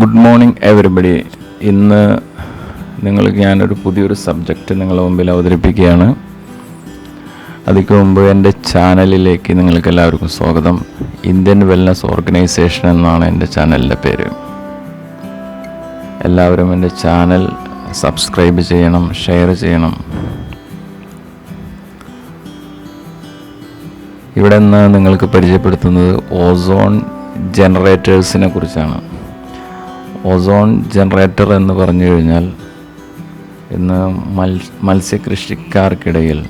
Good morning everybody ഇന്ന് നിങ്ങൾക്ക് ഞാനൊരു പുതിയൊരു സബ്ജക്റ്റ് നിങ്ങളുടെ മുമ്പിൽ അവതരിപ്പിക്കുകയാണ്. അതിക്ക് മുമ്പ് എന്റെ ചാനലിലേക്ക് നിങ്ങൾക്ക് എല്ലാവർക്കും സ്വാഗതം. ഇന്ത്യൻ വെൽനസ് ഓർഗനൈസേഷൻ എന്നാണ് എന്റെ ചാനലിന്റെ പേര്. എല്ലാവരും എന്റെ ചാനൽ സബ്സ്ക്രൈബ് ചെയ്യണം ഷെയർ ചെയ്യണം. ഇവിടെ നിന്ന് നിങ്ങൾക്ക് പരിചയപ്പെടുത്തുന്നത് ഓസോൺ ജനറേറ്റേഴ്സിനെ കുറിച്ചാണ്. ഓസോൺ ജനറേറ്റർ എന്ന് പറഞ്ഞു കഴിഞ്ഞാൽ ഇന്ന് മൽ മത്സ്യകൃഷിക്കാർക്കിടയിൽ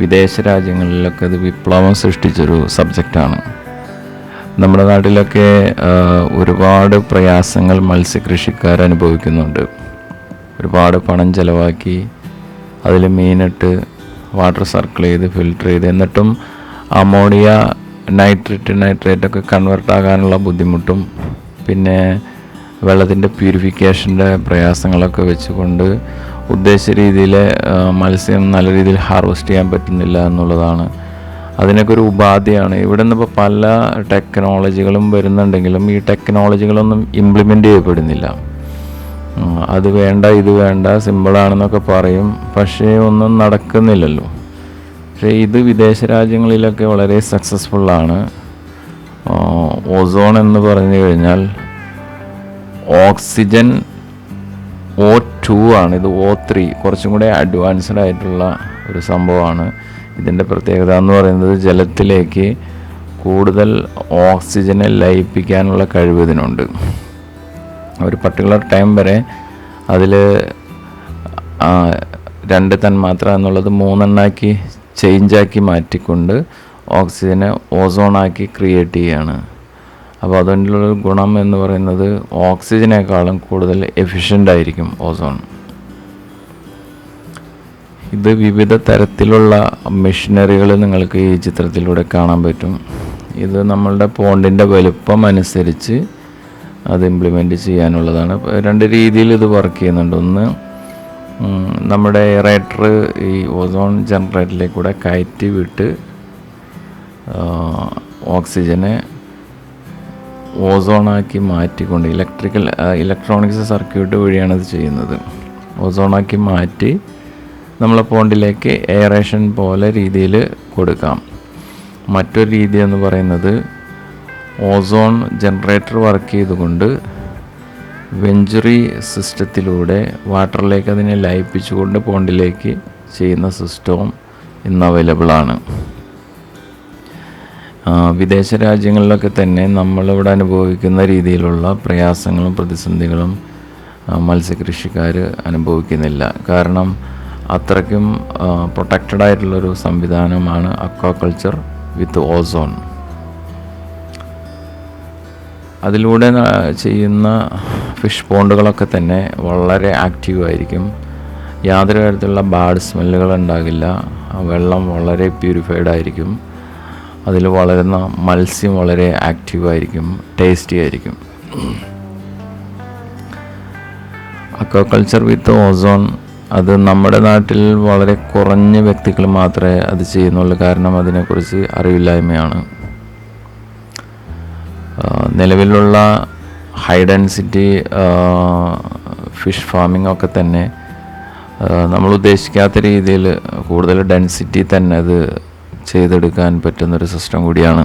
വിദേശ രാജ്യങ്ങളിലൊക്കെ അത് വിപ്ലവം സൃഷ്ടിച്ചൊരു സബ്ജക്റ്റാണ്. നമ്മുടെ നാട്ടിലൊക്കെ ഒരുപാട് പ്രയാസങ്ങൾ മത്സ്യകൃഷിക്കാർ അനുഭവിക്കുന്നുണ്ട് ഒരുപാട് പണം ചിലവാക്കി അതിൽ മീനിട്ട് വാട്ടർ സർക്കിൾ ചെയ്ത് ഫിൽട്ടർ ചെയ്ത് എന്നിട്ടും അമോണിയ നൈട്രേറ്റ് നൈട്രേറ്റൊക്കെ കൺവെർട്ട് ആകാനുള്ള ബുദ്ധിമുട്ടും പിന്നെ വെള്ളത്തിന്റെ പ്യൂരിഫിക്കേഷന്റെ പ്രയാസങ്ങളൊക്കെ വെച്ചുകൊണ്ട് ഉദ്ദേശ രീതിയിൽ മത്സ്യം നല്ല രീതിയിൽ ഹാർവെസ്റ്റ് ചെയ്യാൻ പറ്റുന്നില്ല എന്നുള്ളതാണ്. അതിനൊക്കെ ഒരു ഉപാധിയാണ്. ഇവിടെ നിന്ന് ഇപ്പോൾ പല ടെക്നോളജികളും വരുന്നുണ്ടെങ്കിലും ഈ ടെക്നോളജികളൊന്നും ഇംപ്ലിമെന്റ് ചെയ്യപ്പെടുന്നില്ല. അത് വേണ്ട ഇത് വേണ്ട സിമ്പിളാണെന്നൊക്കെ പറയും. പക്ഷേ ഒന്നും നടക്കുന്നില്ലല്ലോ. പക്ഷേ ഇത് വിദേശ രാജ്യങ്ങളിലൊക്കെ വളരെ സക്സസ്ഫുള്ളാണ് ഓസോൺ എന്ന് പറഞ്ഞു കഴിഞ്ഞാൽ ഓക്സിജൻ ഒ ടു ആണ്. ഇത് ഒ ത്രീ. കുറച്ചും കൂടെ അഡ്വാൻസ്ഡ് ആയിട്ടുള്ള ഒരു സംഭവമാണ്. ഇതിന്റെ പ്രത്യേകത എന്ന് പറയുന്നത് ജലത്തിലേക്ക് കൂടുതൽ ഓക്സിജനെ ലയിപ്പിക്കാനുള്ള കഴിവ് ഇതിനുണ്ട്. ഒരു പർട്ടിക്കുലർ ടൈം വരെ അതിൽ രണ്ട് തന്മാത്ര എന്നുള്ളത് മൂന്നെണ്ണാക്കി ചേഞ്ചാക്കി മാറ്റിക്കൊണ്ട് ഓക്സിജനെ ഓസോണാക്കി ക്രിയേറ്റ് ചെയ്യുകയാണ് അപ്പോൾ അതിന്റെ ഗുണം എന്ന് പറയുന്നത് ഓക്സിജനേക്കാളും കൂടുതൽ എഫിഷ്യന്റ് ആയിരിക്കും ഓസോൺ ഇത് വിവിധ തരത്തിലുള്ള മെഷീനറികൾ നിങ്ങൾക്ക് ഈ ചിത്രത്തിലൂടെ കാണാൻ പറ്റും. ഇത് നമ്മളുടെ പോണ്ടിന്റെ വലുപ്പം അനുസരിച്ച് അത് ഇംപ്ലിമെന്റ് ചെയ്യാനുള്ളതാണ്. രണ്ട് രീതിയിൽ ഇത് വർക്ക് ചെയ്യുന്നുണ്ട്. ഒന്ന് നമ്മുടെ എയറേറ്റർ ഈ ഓസോൺ ജനറേറ്ററിലേക്കൂടെ കയറ്റി വിട്ട് ഓക്സിജനെ ഓസോണാക്കി മാറ്റിക്കൊണ്ട് ഇലക്ട്രിക്കൽ ഇലക്ട്രോണിക്സ് സർക്യൂട്ട് വഴിയാണ് ഇത് ചെയ്യുന്നത്. ഓസോണാക്കി മാറ്റി നമ്മളെ പോണ്ടിലേക്ക് എയറേഷൻ പോലെ രീതിയിൽ കൊടുക്കാം. മറ്റൊരു രീതി എന്ന് പറയുന്നത് ഓസോൺ ജനറേറ്റർ വർക്ക് ചെയ്തുകൊണ്ട് വെഞ്ചുറി സിസ്റ്റത്തിലൂടെ വാട്ടറിലേക്ക് അതിനെ ലയിപ്പിച്ചുകൊണ്ട് പോണ്ടിലേക്ക് ചെയ്യുന്ന സിസ്റ്റവും ഇന്ന് ആ, വിദേശ രാജ്യങ്ങളിലൊക്കെ തന്നെ നമ്മളിവിടെ അനുഭവിക്കുന്ന രീതിയിലുള്ള പ്രയാസങ്ങളും പ്രതിസന്ധികളും മത്സ്യകൃഷിക്കാർ അനുഭവിക്കുന്നില്ല. കാരണം അത്രയ്ക്കും പ്രൊട്ടക്റ്റഡ് ആയിട്ടുള്ളൊരു സംവിധാനമാണ് അക്വാകൾച്ചർ വിത്ത് ഓസോൺ അതിലൂടെ ചെയ്യുന്ന ഫിഷ് പോണ്ടുകളൊക്കെ തന്നെ വളരെ ആക്റ്റീവ് ആയിരിക്കും. യാതൊരു തരത്തിലുള്ള ബാഡ് സ്മെല്ലുകൾ ഉണ്ടാകില്ല. വെള്ളം വളരെ പ്യൂരിഫൈഡ് ആയിരിക്കും. അതിൽ വളരുന്ന മത്സ്യം വളരെ ആക്റ്റീവായിരിക്കും ടേസ്റ്റി ആയിരിക്കും. അക്വാകൾച്ചർ വിത്ത് ഓസോൺ അത് നമ്മുടെ നാട്ടിൽ വളരെ കുറഞ്ഞ വ്യക്തികൾ മാത്രമേ അത് ചെയ്യുന്നുള്ളൂ. കാരണം അതിനെക്കുറിച്ച് അറിവില്ലായ്മയാണ്. നിലവിലുള്ള ഹൈ ഡെൻസിറ്റി ഫിഷ് ഫാമിംഗ് ഒക്കെ തന്നെ നമ്മൾ ഉദ്ദേശിക്കാത്ത രീതിയിൽ കൂടുതൽ ഡെൻസിറ്റി തന്നെ അത് ചെയ്തെടുക്കാൻ പറ്റുന്നൊരു സിസ്റ്റം കൂടിയാണ്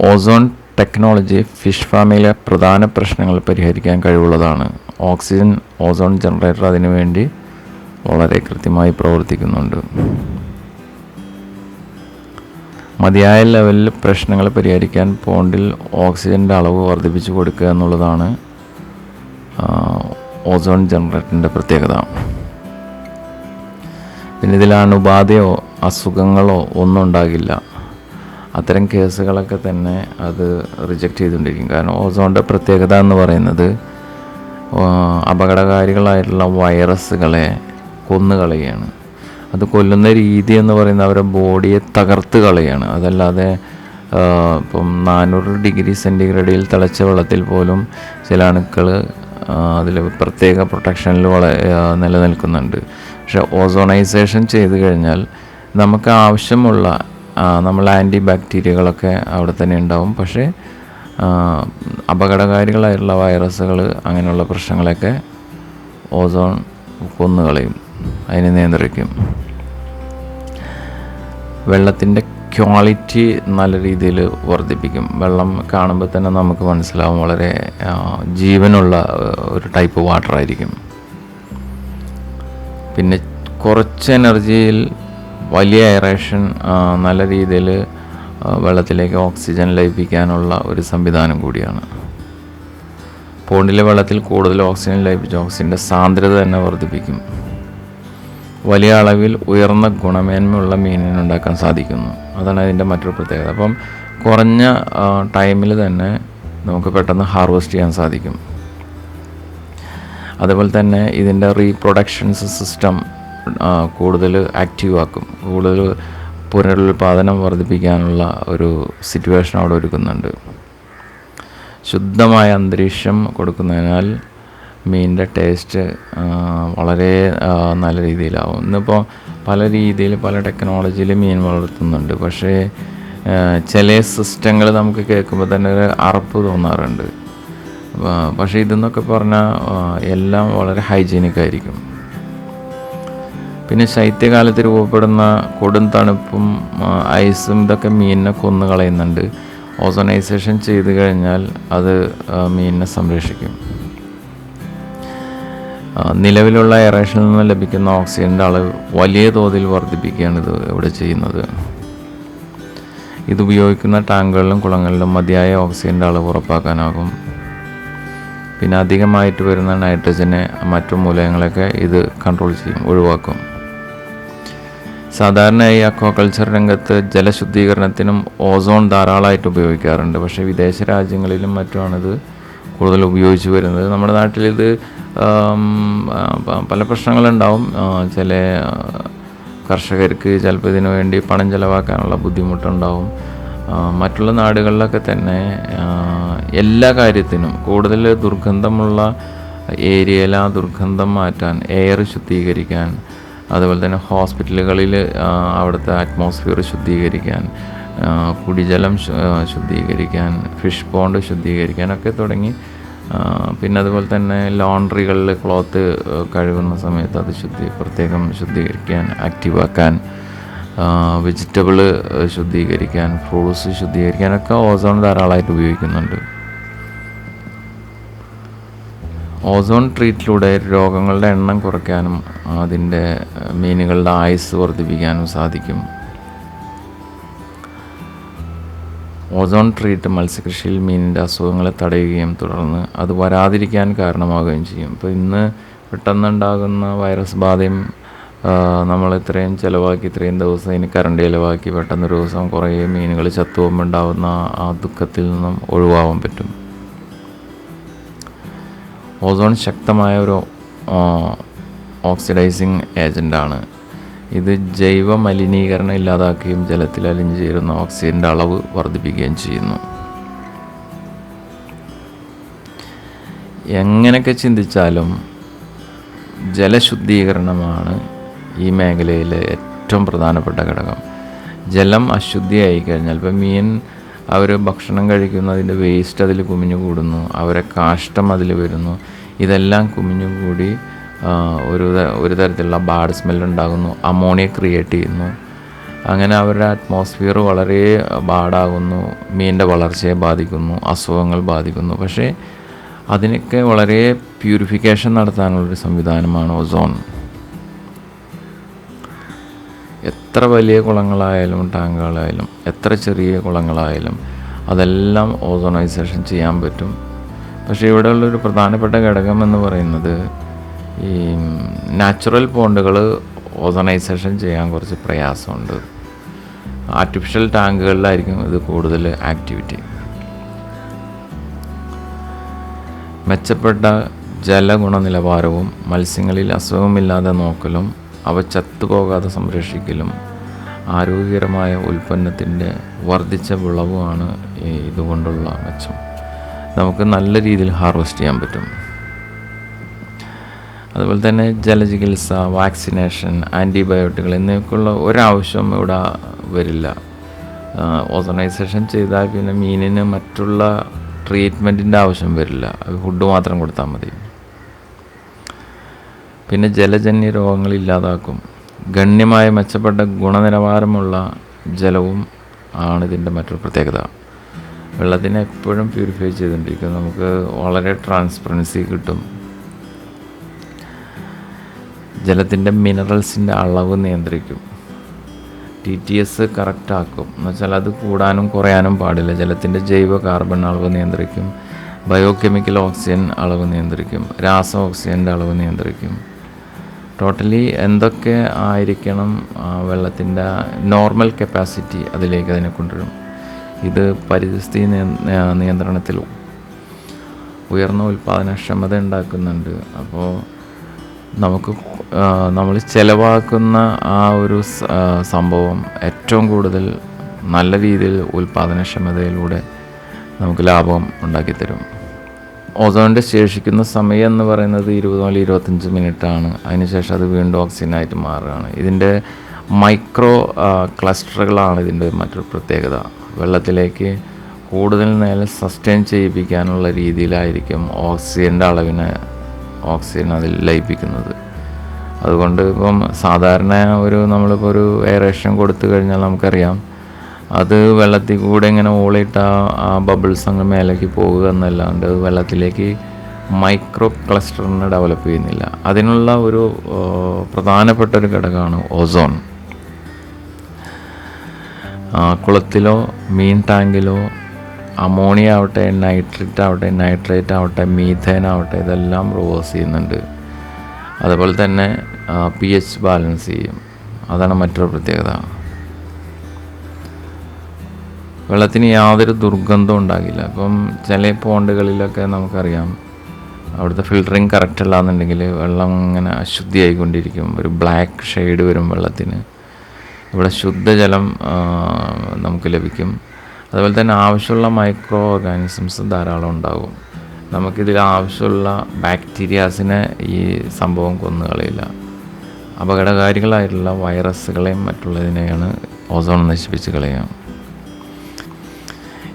ഓസോൺ ടെക്നോളജി ഫിഷ് ഫാമിലെ പ്രധാന പ്രശ്നങ്ങൾ പരിഹരിക്കാൻ കഴിവുള്ളതാണ്. ഓക്സിജൻ ഓസോൺ ജനറേറ്റർ അതിനുവേണ്ടി വളരെ കൃത്യമായി പ്രവർത്തിക്കുന്നുണ്ട്. മതിയായ ലെവലിൽ പ്രശ്നങ്ങൾ പരിഹരിക്കാൻ പോണ്ടിൽ ഓക്സിജന്റെ അളവ് വർദ്ധിപ്പിച്ചു കൊടുക്കുക എന്നുള്ളതാണ് ഓസോൺ ജനറേറ്ററിന്റെ പ്രത്യേകത. പിന്നെ ഇതിൽ അണുബാധയോ അസുഖങ്ങളോ ഒന്നും ഉണ്ടാകില്ല. അത്തരം കേസുകളൊക്കെ തന്നെ അത് റിജക്റ്റ് ചെയ്തുകൊണ്ടിരിക്കും. കാരണം ഓസോണിന്റെ പ്രത്യേകത എന്ന് പറയുന്നത് അപകടകാരികളായിട്ടുള്ള വൈറസുകളെ കൊന്നുകളയാണ്. അത് കൊല്ലുന്ന രീതി എന്ന് പറയുന്നത് അവരുടെ ബോഡിയെ തകർത്ത് കളയാണ്. അതല്ലാതെ ഇപ്പം നാനൂറ് ഡിഗ്രി സെന്റിഗ്രേഡിൽ തിളച്ച വെള്ളത്തിൽ പോലും ചില അണുക്കൾ അതിൽ പ്രത്യേക പ്രൊട്ടക്ഷനിൽ നിലനിൽക്കുന്നുണ്ട്. പക്ഷെ ഓസോണൈസേഷൻ ചെയ്ത് കഴിഞ്ഞാൽ നമുക്ക് ആവശ്യമുള്ള നമ്മൾ ആന്റി ബാക്ടീരിയകളൊക്കെ അവിടെ തന്നെ ഉണ്ടാവും. പക്ഷേ അപകടകാരികളായിട്ടുള്ള വൈറസുകൾ അങ്ങനെയുള്ള പ്രശ്നങ്ങളൊക്കെ ഓസോൺ കൊന്നുകളയും അതിനെ നിയന്ത്രിക്കും. വെള്ളത്തിന്റെ ക്വാളിറ്റി നല്ല രീതിയിൽ വർദ്ധിപ്പിക്കും. വെള്ളം കാണുമ്പോൾ തന്നെ നമുക്ക് മനസ്സിലാവും വളരെ ജീവനുള്ള ഒരു ടൈപ്പ് വാട്ടർ ആയിരിക്കും. പിന്നെ കുറച്ച് എനർജിയിൽ വലിയ എയറേഷൻ നല്ല രീതിയിൽ വെള്ളത്തിലേക്ക് ഓക്സിജൻ ലയിപ്പിക്കാനുള്ള ഒരു സംവിധാനം കൂടിയാണ്. പോണ്ടിലെ വെള്ളത്തിൽ കൂടുതൽ ഓക്സിജൻ ലയിപ്പിച്ച് ഓക്സിജന്റെ സാന്ദ്രത തന്നെ വർദ്ധിപ്പിക്കും. വലിയ അളവിൽ ഉയർന്ന ഗുണമേന്മയുള്ള മീനിനെ ഉണ്ടാക്കാൻ സാധിക്കുന്നു. അതാണ് അതിന്റെ മറ്റൊരു പ്രത്യേകത. അപ്പം കുറഞ്ഞ ടൈമിൽ തന്നെ നമുക്ക് പെട്ടെന്ന് ഹാർവെസ്റ്റ് ചെയ്യാൻ സാധിക്കും. അതുപോലെ തന്നെ ഇതിന്റെ റീപ്രൊഡക്ഷൻസ് സിസ്റ്റം കൂടുതൽ ആക്റ്റീവ് ആക്കും. കൂടുതൽ പുനരുൽപാദനം വർദ്ധിപ്പിക്കാനുള്ള ഒരു സിറ്റുവേഷൻ അവിടെ ഒരുക്കുന്നുണ്ട്. ശുദ്ധമായ അന്തരീക്ഷം കൊടുക്കുന്നതിനാൽ മീനിന്റെ ടേസ്റ്റ് വളരെ നല്ല രീതിയിലാവും. ഇന്നിപ്പോൾ പല രീതിയിൽ പല ടെക്നോളജിയിൽ മീൻ വളർത്തുന്നുണ്ട്. പക്ഷേ ചില സിസ്റ്റങ്ങൾ നമുക്ക് കേൾക്കുമ്പോൾ തന്നെ ഒരു അറപ്പ് തോന്നാറുണ്ട്. പക്ഷേ ഇതെന്നൊക്കെ പറഞ്ഞാൽ എല്ലാം വളരെ ഹൈജീനിക് ആയിരിക്കും. പിന്നെ ശൈത്യകാലത്ത് രൂപപ്പെടുന്ന കൊടും തണുപ്പും ഐസും ഇതൊക്കെ മീനിനെ കൊന്നു കളയുന്നുണ്ട് ഓസോണൈസേഷൻ ചെയ്തു കഴിഞ്ഞാൽ അത് മീനിനെ സംരക്ഷിക്കും. നിലവിലുള്ള എറേഷനിൽ നിന്ന് ലഭിക്കുന്ന ഓക്സിജന്റെ അളവ് വലിയ തോതിൽ വർദ്ധിപ്പിക്കുകയാണ് ഇത് ഇവിടെ ചെയ്യുന്നത്. ഇത് ഉപയോഗിക്കുന്ന ടാങ്കുകളിലും കുളങ്ങളിലും മതിയായ ഓക്സിജന്റെ അളവ് ഉറപ്പാക്കാനാകും. പിന്നെ അധികമായിട്ട് വരുന്ന നൈട്രജനെ മറ്റു മൂലകങ്ങളൊക്കെ ഇത് കൺട്രോൾ ചെയ്യും ഒഴിവാക്കും. സാധാരണയായി അക്വാകൾച്ചർ രംഗത്ത് ജലശുദ്ധീകരണത്തിനും ഓസോൺ ധാരാളമായിട്ട് ഉപയോഗിക്കാറുണ്ട്. പക്ഷേ വിദേശ രാജ്യങ്ങളിലും മറ്റുമാണിത് കൂടുതൽ ഉപയോഗിച്ച് വരുന്നത്. നമ്മുടെ നാട്ടിലിത് പല പ്രശ്നങ്ങളുണ്ടാവും. ചില കർഷകർക്ക് ചിലപ്പോൾ ഇതിനു വേണ്ടി പണം ചിലവാക്കാനുള്ള ബുദ്ധിമുട്ടുണ്ടാവും. മറ്റുള്ള നാടുകളിലൊക്കെ തന്നെ എല്ലാ കാര്യത്തിനും കൂടുതൽ ദുർഗന്ധമുള്ള ഏരിയയിൽ ആ ദുർഗന്ധം മാറ്റാൻ എയർ ശുദ്ധീകരിക്കാൻ അതുപോലെ തന്നെ ഹോസ്പിറ്റലുകളിൽ അവിടുത്തെ അറ്റ്മോസ്ഫിയർ ശുദ്ധീകരിക്കാൻ കുടിജലം ശുദ്ധീകരിക്കാൻ ഫിഷ് പോണ്ട് ശുദ്ധീകരിക്കാനൊക്കെ തുടങ്ങി. പിന്നെ അതുപോലെ തന്നെ ലോണ്ട്രികളിൽ ക്ലോത്ത് കഴുകുന്ന സമയത്ത് അത് ശുദ്ധി പ്രത്യേകം ശുദ്ധീകരിക്കാൻ ആക്റ്റീവാക്കാൻ വെജിറ്റബിൾ ശുദ്ധീകരിക്കാൻ ഫ്രൂട്ട്സ് ശുദ്ധീകരിക്കാനൊക്കെ ഓസോൺ ധാരാളമായിട്ട് ഉപയോഗിക്കുന്നുണ്ട്. ഓസോൺ ട്രീറ്റിലൂടെ രോഗങ്ങളുടെ എണ്ണം കുറയ്ക്കാനും അതിന്റെ മീനുകളുടെ ആയുസ് വർദ്ധിപ്പിക്കാനും സാധിക്കും. ഓസോൺ ട്രീറ്റ് മത്സ്യകൃഷിയിൽ മീനിന്റെ അസുഖങ്ങളെ തടയുകയും തുടർന്ന് അത് വരാതിരിക്കാൻ കാരണമാവുകയും ചെയ്യും. ഇപ്പോൾ ഇന്ന് പെട്ടെന്നുണ്ടാകുന്ന വൈറസ് ബാധയും നമ്മൾ ഇത്രയും ചിലവാക്കി ഇത്രയും ദിവസം ഇനി കറണ്ട് ചിലവാക്കി പെട്ടെന്നൊരു ദിവസം കുറേ മീനുകൾ ചത്തുപോകുമ്പോൾ ഉണ്ടാകുന്ന ആ ദുഃഖത്തിൽ നിന്നും ഒഴിവാകാൻ പറ്റും. ഓസോൺ ശക്തമായ ഒരു ഓക്സിഡൈസിങ് ഏജന്റാണ്. ഇത് ജൈവ മലിനീകരണം ഇല്ലാതാക്കുകയും ജലത്തിൽ അലിഞ്ഞു ചേരുന്ന ഓക്സിജന്റെ അളവ് വർദ്ധിപ്പിക്കുകയും ചെയ്യുന്നു. എങ്ങനെയൊക്കെ ചിന്തിച്ചാലും ജലശുദ്ധീകരണമാണ് ഈ മേഖലയിലെ ഏറ്റവും പ്രധാനപ്പെട്ട ഘടകം. ജലം അശുദ്ധിയായി കഴിഞ്ഞാൽ ഇപ്പം മീൻ അവർ ഭക്ഷണം കഴിക്കുന്നതിന്റെ വേസ്റ്റ് അതിൽ കുമിഞ്ഞു കൂടുന്നു അവരെ കാഷ്ടം അതിൽ വരുന്നു ഇതെല്ലാം കുമിഞ്ഞു കൂടി ഒരു ഒരു തരത്തിലുള്ള ബാഡ് സ്മെൽ ഉണ്ടാകുന്നു. അമോണിയ ക്രിയേറ്റ് ചെയ്യുന്നു. അങ്ങനെ അവരുടെ അറ്റ്മോസ്ഫിയർ വളരെ ബാഡാകുന്നു മീനിന്റെ വളർച്ചയെ ബാധിക്കുന്നു. അസുഖങ്ങൾ ബാധിക്കുന്നു. പക്ഷേ അതിനൊക്കെ വളരെ പ്യൂരിഫിക്കേഷൻ നടത്താനുള്ളൊരു സംവിധാനമാണ് ഓസോൺ എത്ര വലിയ കുളങ്ങളായാലും ടാങ്കുകളായാലും എത്ര ചെറിയ കുളങ്ങളായാലും അതെല്ലാം ഓസോണൈസേഷൻ ചെയ്യാൻ പറ്റും. പക്ഷേ ഇവിടെയുള്ളൊരു പ്രധാനപ്പെട്ട ഘടകം എന്ന് പറയുന്നത് ഈ നാച്ചുറൽ പോണ്ടുകൾ ഓസോണൈസേഷൻ ചെയ്യാൻ കുറച്ച് പ്രയാസമുണ്ട്. ആർട്ടിഫിഷ്യൽ ടാങ്കുകളിലായിരിക്കും ഇത് കൂടുതൽ ആക്ടിവിറ്റി മെച്ചപ്പെട്ട ജലഗുണനിലവാരവും മത്സ്യങ്ങളിൽ അസുഖമില്ലാതെ നോക്കലും അവ ചത്തുപോകാതെ സംരക്ഷിക്കലും ആരോഗ്യകരമായ ഉൽപ്പന്നത്തിന്റെ വർദ്ധിച്ച വിളവുമാണ് ഇതുകൊണ്ടുള്ള മെച്ചം. നമുക്ക് നല്ല രീതിയിൽ ഹാർവെസ്റ്റ് ചെയ്യാൻ പറ്റും. അതുപോലെ തന്നെ ജലചികിത്സ വാക്സിനേഷൻ ആന്റിബയോട്ടിക്കുകൾ എന്നിവയ്ക്കുള്ള ഒരാവശ്യവും ഇവിടെ വരില്ല. ഓസണൈസേഷൻ ചെയ്താൽ പിന്നെ മീനിന് മറ്റുള്ള ട്രീറ്റ്മെന്റിന്റെ ആവശ്യം വരില്ല. ഫുഡ് മാത്രം കൊടുത്താൽ മതി. പിന്നെ ജലജന്യ രോഗങ്ങൾ ഇല്ലാതാക്കും. ഗണ്യമായ മെച്ചപ്പെട്ട ഗുണനിലവാരമുള്ള ജലവും ആണ് ഇതിന്റെ മറ്റൊരു പ്രത്യേകത. വെള്ളത്തിനെ എപ്പോഴും പ്യൂരിഫൈ ചെയ്തുകൊണ്ടിരിക്കും. നമുക്ക് വളരെ ട്രാൻസ്പെറൻസി കിട്ടും. ജലത്തിന്റെ മിനറൽസിന്റെ അളവ് നിയന്ത്രിക്കും. ടി ടി എസ് കറക്റ്റാക്കും എന്ന് വെച്ചാൽ അത് കൂടാനും കുറയാനും പാടില്ല. ജലത്തിന്റെ ജൈവ കാർബൺ അളവ് നിയന്ത്രിക്കും. ബയോ കെമിക്കൽ ഓക്സിജൻ അളവ് നിയന്ത്രിക്കും. രാസ ഓക്സിജന്റെ അളവ് നിയന്ത്രിക്കും. ടോട്ടലി എന്തൊക്കെ ആയിരിക്കണം വെള്ളത്തിന്റെ നോർമൽ കപ്പാസിറ്റി അതിലേക്ക് അതിനെ കൊണ്ടുവരും? ഇത് പരിസ്ഥിതി നിയ- നിയന്ത്രണത്തിൽ ഉയർന്ന ഉൽപ്പാദനക്ഷമത ഉണ്ടാക്കുന്നുണ്ട്. അപ്പോൾ നമുക്ക് നമ്മൾ ചിലവാക്കുന്ന ആ ഒരു സംഭവം ഏറ്റവും കൂടുതൽ നല്ല രീതിയിൽ ഉൽപ്പാദനക്ഷമതയിലൂടെ നമുക്ക് ലാഭം ഉണ്ടാക്കിത്തരും. ഓസോണിന്റെ ശേഷിക്കുന്ന സമയം എന്ന് പറയുന്നത് ഇരുപത് മുതൽ ഇരുപത്തഞ്ച് മിനിറ്റാണ്. അതിനുശേഷം അത് വീണ്ടും ഓക്സിജനായിട്ട് മാറുകയാണ്. ഇതിന്റെ മൈക്രോ ക്ലസ്റ്ററുകളാണ് ഇതിന്റെ മറ്റൊരു പ്രത്യേകത. വെള്ളത്തിലേക്ക് കൂടുതൽ നേരം സസ്റ്റെയിൻ ചെയ്യിപ്പിക്കാനുള്ള രീതിയിലായിരിക്കും ഓക്സിജന്റെ അളവിനെ ഓക്സിജൻ അതിൽ ലയിപ്പിക്കുന്നത്. അതുകൊണ്ട് ഇപ്പം സാധാരണ ഒരു നമ്മളിപ്പോൾ ഒരു എയറേഷൻ കൊടുത്തു കഴിഞ്ഞാൽ നമുക്കറിയാം അത് വെള്ളത്തിൽ കൂടെ ഇങ്ങനെ ഓളിയിട്ട് ആ- ബബിൾസ് അങ്ങ് മേലേക്ക് പോകുക എന്നല്ലാണ്ട് വെള്ളത്തിലേക്ക് മൈക്രോ ക്ലസ്റ്ററിനെ ഡെവലപ്പ് ചെയ്യുന്നില്ല. അതിനുള്ള ഒരു പ്രധാനപ്പെട്ട ഒരു ഘടകമാണ് ഓസോൺ കുളത്തിലോ മീൻ ടാങ്കിലോ അമോണിയ ആവട്ടെ നൈട്രേറ്റ് ആവട്ടെ നൈട്രേറ്റ് ആവട്ടെ മീഥേൻ ആവട്ടെ ഇതെല്ലാം റിവേഴ്സ് ചെയ്യുന്നുണ്ട്. അതുപോലെ തന്നെ പി എച്ച് ബാലൻസ് ചെയ്യും. അതാണ് മറ്റൊരു പ്രത്യേകത. വെള്ളത്തിന് യാതൊരു ദുർഗന്ധവും ഉണ്ടാകില്ല. അപ്പം ചില പോണ്ടുകളിലൊക്കെ നമുക്കറിയാം അവിടുത്തെ ഫിൽറ്ററിങ് കറക്റ്റ് അല്ല എന്നുണ്ടെങ്കിൽ വെള്ളം ഇങ്ങനെ അശുദ്ധിയായിക്കൊണ്ടിരിക്കും. ഒരു ബ്ലാക്ക് ഷെയ്ഡ് വരും വെള്ളത്തിന്. ഇവിടെ ശുദ്ധജലം നമുക്ക് ലഭിക്കും. അതുപോലെ തന്നെ ആവശ്യമുള്ള മൈക്രോ ഓർഗാനിസംസ് ധാരാളം ഉണ്ടാകും. നമുക്കിതിൽ ആവശ്യമുള്ള ബാക്ടീരിയാസിനെ ഈ സംഭവം കൊന്നുകളയില്ല അപകടകാരികളായിട്ടുള്ള വൈറസുകളെയും മറ്റുള്ളതിനെയാണ് ഓസോൺ നശിപ്പിച്ച് കളയുക.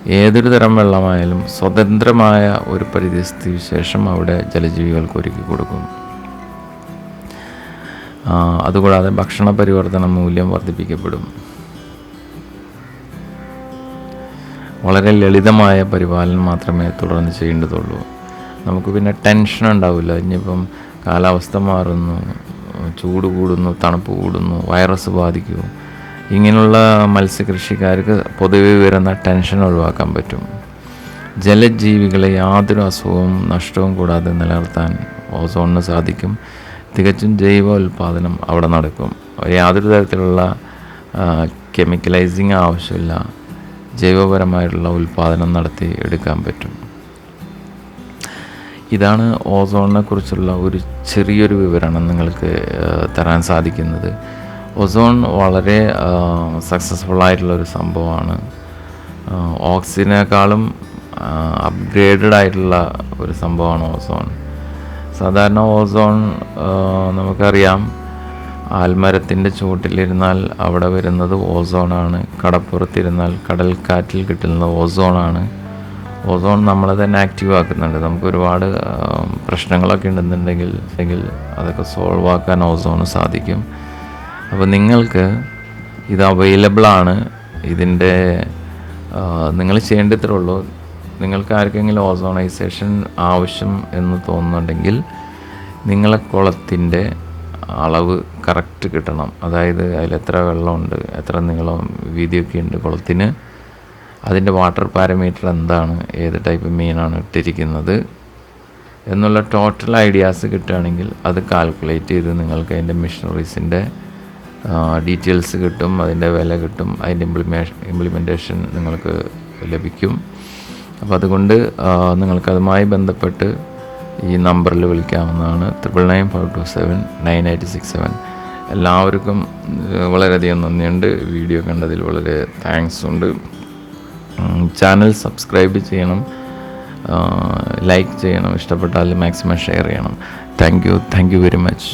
ഏതൊരു തരം വെള്ളമായാലും സ്വതന്ത്രമായ ഒരു പരിസ്ഥിതി വിശേഷം അവിടെ ജലജീവികൾക്ക് ഒരുക്കി കൊടുക്കും. അതുകൂടാതെ ഭക്ഷണ പരിവർത്തന മൂല്യം വർദ്ധിപ്പിക്കപ്പെടും. വളരെ ലളിതമായ പരിപാലനം മാത്രമേ തുടർന്ന് ചെയ്യേണ്ടതുള്ളൂ. നമുക്ക് പിന്നെ ടെൻഷൻ ഉണ്ടാവില്ല. ഇനിയിപ്പം കാലാവസ്ഥ മാറുന്നു ചൂട് കൂടുന്നു തണുപ്പ് കൂടുന്നു വൈറസ് ബാധിക്കുന്നു. ഇങ്ങനെയുള്ള മത്സ്യകൃഷിക്കാർക്ക് പൊതുവെ വരുന്ന ടെൻഷൻ ഒഴിവാക്കാൻ പറ്റും. ജലജീവികളെ യാതൊരു അസുഖവും നഷ്ടവും കൂടാതെ നിലനിർത്താൻ ഓസോണിന് സാധിക്കും. തികച്ചും ജൈവ ഉൽപ്പാദനം അവിടെ നടക്കും. യാതൊരു തരത്തിലുള്ള കെമിക്കലൈസിങ് ആവശ്യമില്ല. ജൈവപരമായിട്ടുള്ള ഉൽപ്പാദനം നടത്തി എടുക്കാൻ പറ്റും. ഇതാണ് ഓസോണിനെ കുറിച്ചുള്ള ഒരു ചെറിയൊരു വിവരണം നിങ്ങൾക്ക് തരാൻ സാധിക്കുന്നത്. ഓസോൺ വളരെ സക്സസ്ഫുൾ ആയിട്ടുള്ള ഒരു സംഭവമാണ്. ഓക്സിജനേക്കാളും അപ്ഗ്രേഡഡ് ആയിട്ടുള്ള ഒരു സംഭവമാണ് ഓസോൺ. സാധാരണ ഓസോൺ നമുക്കറിയാം ആൽമരത്തിന്റെ ചുവട്ടിലിരുന്നാൽ അവിടെ വരുന്നത് ഓസോണാണ്. കടപ്പുറത്തിരുന്നാൽ കടൽക്കാറ്റിൽ കിട്ടുന്നത് ഓസോണാണ്. ഓസോൺ നമ്മളെ തന്നെ ആക്റ്റീവ് ആക്കുന്നുണ്ട്. നമുക്ക് ഒരുപാട് പ്രശ്നങ്ങളൊക്കെ ഉണ്ടെന്നുണ്ടെങ്കിൽ അല്ലെങ്കിൽ അതൊക്കെ സോൾവ് ആക്കാൻ ഓസോണ് സാധിക്കും. അപ്പോൾ നിങ്ങൾക്ക് ഇത് അവൈലബിളാണ് ഇതിന്റെ നിങ്ങൾ ചെയ്യേണ്ടത്രേ ഉള്ളൂ. നിങ്ങൾക്ക് ആർക്കെങ്കിലും ഓസോണൈസേഷൻ ആവശ്യം എന്ന് തോന്നുന്നുണ്ടെങ്കിൽ നിങ്ങളെ കുളത്തിന്റെ അളവ് കറക്റ്റ് കിട്ടണം. അതായത് അതിൽ എത്ര വെള്ളമുണ്ട് എത്ര നീളം വീതിയൊക്കെ ഉണ്ട് കുളത്തിന് അതിന്റെ വാട്ടർ പാരമീറ്റർ എന്താണ് ഏത് ടൈപ്പ് മീനാണ് ഇട്ടിരിക്കുന്നത് എന്നുള്ള ടോട്ടൽ ഐഡിയാസ് കിട്ടുകയാണെങ്കിൽ അത് കാൽക്കുലേറ്റ് ചെയ്ത് നിങ്ങൾക്ക് അതിന്റെ മിഷനറീസിന്റെ ഡീറ്റെയിൽസ് കിട്ടും അതിന്റെ വില കിട്ടും അതിന്റെ ഇംപ്ലിമേഷൻ ഇംപ്ലിമെന്റേഷൻ നിങ്ങൾക്ക് ലഭിക്കും. അപ്പോൾ അതുകൊണ്ട് നിങ്ങൾക്കതുമായി ബന്ധപ്പെട്ട് ഈ നമ്പറിൽ വിളിക്കാവുന്നതാണ്. Triple nine five two seven nine eight six seven എല്ലാവർക്കും വളരെയധികം നന്ദിയുണ്ട്. വീഡിയോ കണ്ടതിൽ വളരെ താങ്ക്സ് ഉണ്ട്. ചാനൽ സബ്സ്ക്രൈബ് ചെയ്യണം. ലൈക്ക് ചെയ്യണം. ഇഷ്ടപ്പെട്ടാൽ മാക്സിമം ഷെയർ ചെയ്യണം. Thank you thank you very much